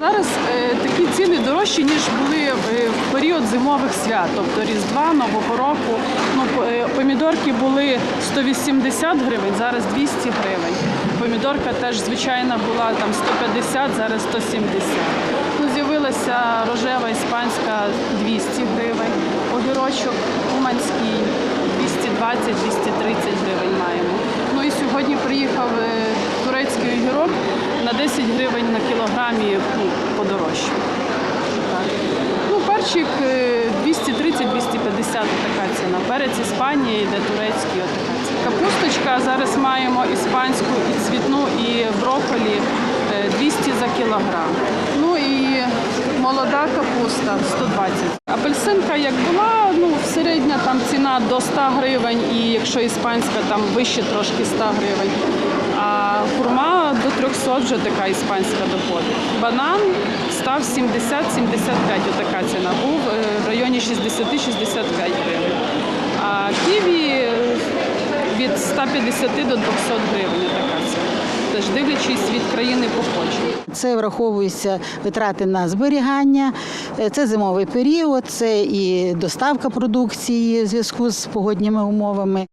Зараз е, такі ціни дорожчі, ніж були е, в період зимових свят, тобто Різдва, Нового року. Ну, е, помідорки були 180 гривень, зараз 200 гривень. Помідорка теж звичайна була там 150, зараз 170. Ну, з'явилася рожева іспанська 200 гривень, огірочок уманський 220-230 гривень маємо. Ну і сьогодні приїхав е, турецький огірок на 10 гривень на кілограмі подорожче. Ну, перчик е, 230-250 така ціна. Перець Іспанії, йде турецький, отака ціна. Капусточка зараз маємо іспанську і цвітну, і брокколі е, 200 за кілограм. Ну і молода капуста 120. Апельсинка як була, ну середня там ціна до 100 гривень, і якщо іспанська, там вище трошки 100 гривень. А 300 вже така іспанська доходить. Банан став 70-75, отака ціна. Був е, в районі 60-65 гривень. А ківі від 150 до 200 гривень така ціна. Теж дивлячись від країни походження. Це враховуються витрати на зберігання, е, це зимовий період, це і доставка продукції в зв'язку з погодніми умовами.